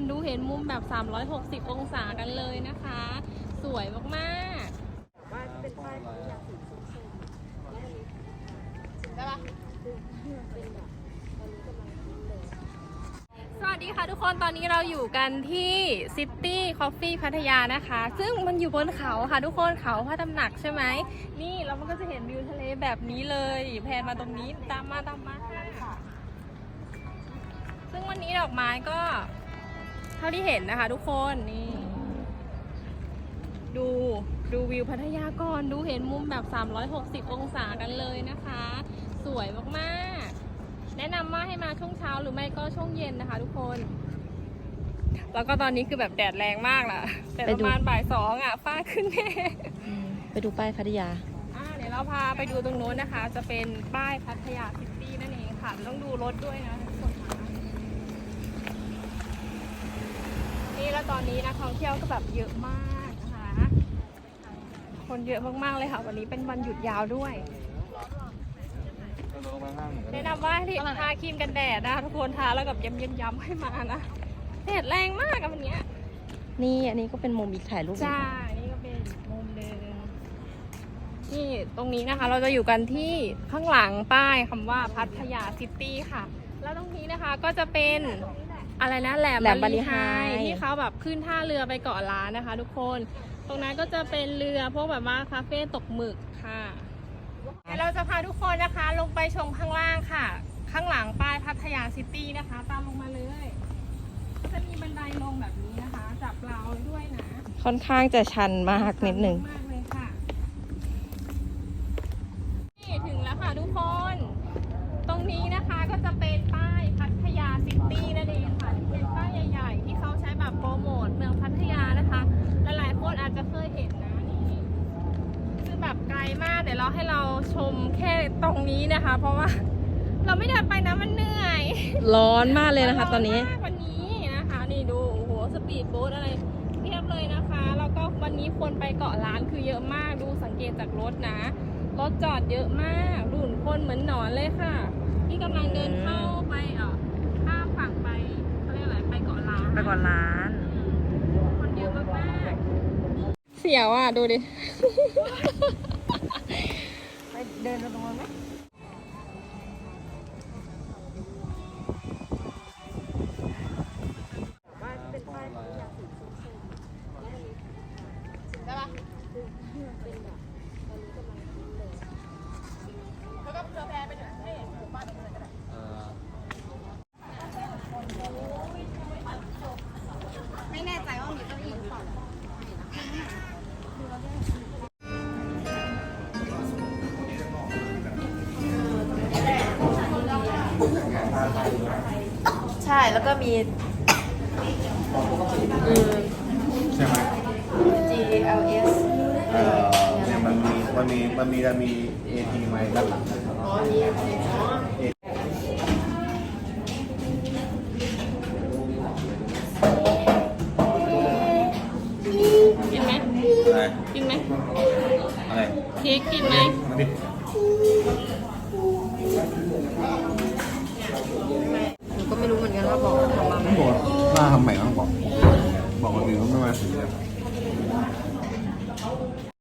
รดูเห็นมุมแบบ 360 องศากันเลยนะคะ สวยมากๆว่าเป็นป้ายของอยากสีส้มๆแล้วมันมีได้ปะเป็นแบบตอนนี้กำลังคิดเลยสวัสดีค่ะทุกคนตอนนี้เราอยู่กันที่ซิตี้คอฟฟี่พัทยานะคะ ซึ่งมันอยู่บนเขาค่ะทุกคนเขาพระตำหนักใช่ไหม นี่เรามันก็จะเห็นวิวทะเลแบบนี้เลย แพนมาตรงนี้ตามมาตามมาค่ะ ซึ่งวันนี้ดอกไม้ก็ เท่าที่เห็นนะคะ ทุกคนนี่ ดูดูวิวพัทยาก่อนดูเห็นมุมแบบ 360 องศากันเลยนะคะ สวยมากๆ แนะนำว่าให้มาช่วงเช้าหรือไม่ก็ช่วงเย็นนะคะ ทุกคน แล้วก็ตอนนี้คือแบบแดดแรงมากล่ะ แต่ประมาณบ่ายสองอะฟ้าขึ้นแน่ไปดูป้ายพัทยาอ่าเดี๋ยวเราพาไปดูตรงโน้นนะคะ จะเป็นป้ายพัทยาซิตี้นั่นเองค่ะ ต้องดูรถด้วยนะ ทุกคนค่ะนี่แล้วตอนนี้นักท่องเที่ยวก็แบบเยอะมากนะคะคนเยอะมากๆเลยค่ะ วันนี้เป็นวันหยุดยาวด้วย แนะนำว่าให้ทาครีมกันแดดนะคะทุกคนทาแล้วกับย้ำย้ำๆให้มานะแดดแรงมากอะวันเนี้ยนี่อันนี้ก็เป็นมุมอีกถ่ายรูปใช่นี่ก็เป็นอีกมุมหนึ่งนี่ตรงนี้นะคะ เราจะอยู่กันที่ข้างหลังป้ายคำว่าพัทยาซิตี้ค่ะ แล้วตรงนี้นะคะก็จะเป็น อะไรนะแหลมแหลมบาบาลีลีไฮไฮที่เขาแบบขึ้นท่าเรือไปเกาะล้านนะคะ ทุกคน ตรงนั้นก็จะเป็นเรือพวกแบบว่าคาเฟ่ตกหมึกค่ะเดี๋ยวเราจะพาทุกคนนะคะ ลงไปชมข้างล่างค่ะ ข้างหลังป้ายพัทยาซิตี้นะคะ ตามลงมาเลยก็จะมีบันไดลงแบบนี้นะคะ จับราวด้วยนะ ค่อนข้างจะชันมากนิดหนึ่ง มากเลยค่ะ นี่ถึงแล้วค่ะทุกคน ตรงนี้นะคะก็จะเป็นป้ายพัทยาซิตี้นั่นเองค่ะที่เป็นป้ายใหญ่ ๆ ที่เขาใช้แบบโปรโมทเมืองพัทยานะคะหลายๆคนอาจจะเคยเห็นนะนี่คือแบบไกลมากเดี๋ยวเรา ให้เราชมแค่ตรงนี้นะคะ เพราะว่าเราไม่ได้ไปนะมันเหนื่อยร้อนมากเลยนะคะ ตอนนี้ร้มากวันนี้นะคะ นี่ดูโอ้โหสปีดโบ๊ทอะไรเพียบเลยนะคะแล้วก็วันนี้คนไปเกาะล้านคือเยอะมากดูสังเกตจากรถนะรถจอดเยอะมากรุ่นคนเหมือนหนอนเลยค่ะที่กำลังเดินเข้าไปเอ่อข้ามฝั่งไปเขาเรียกอะไรไปเกาะล้านไปก่อนร้าน คนเยอะมากๆเสียวอะดูดิไป เดินไปตรงนั้นไหมว่าเป็นป้ายของอยากสีส้มๆแล้วนี่คืออนนี้กำลังคิดเลยแล้วก็เรือแพไปถึงให้หมู่บ้านตรงนั้นก็ได้ไม่แน่ใจว่ามีเก้าอี้หรือเปล่า ใช่แล้วก็มีอืม ใช่ไหม G L S เอ่อเนี่ยมันมีมันมีมันมีจะมีเอทีไว้ด้านหลังอ๋อมีอ๋อกินไหมอะไรกินไหมอะไรเค้กกินไหมมาดิ หนูก็ไม่รู้เหมือนกันว่าบอกทำมาไหมต้องบอกว่าทำใหม่ต้องบอก บอกคนอื่นเขาไม่มาซื้อเลย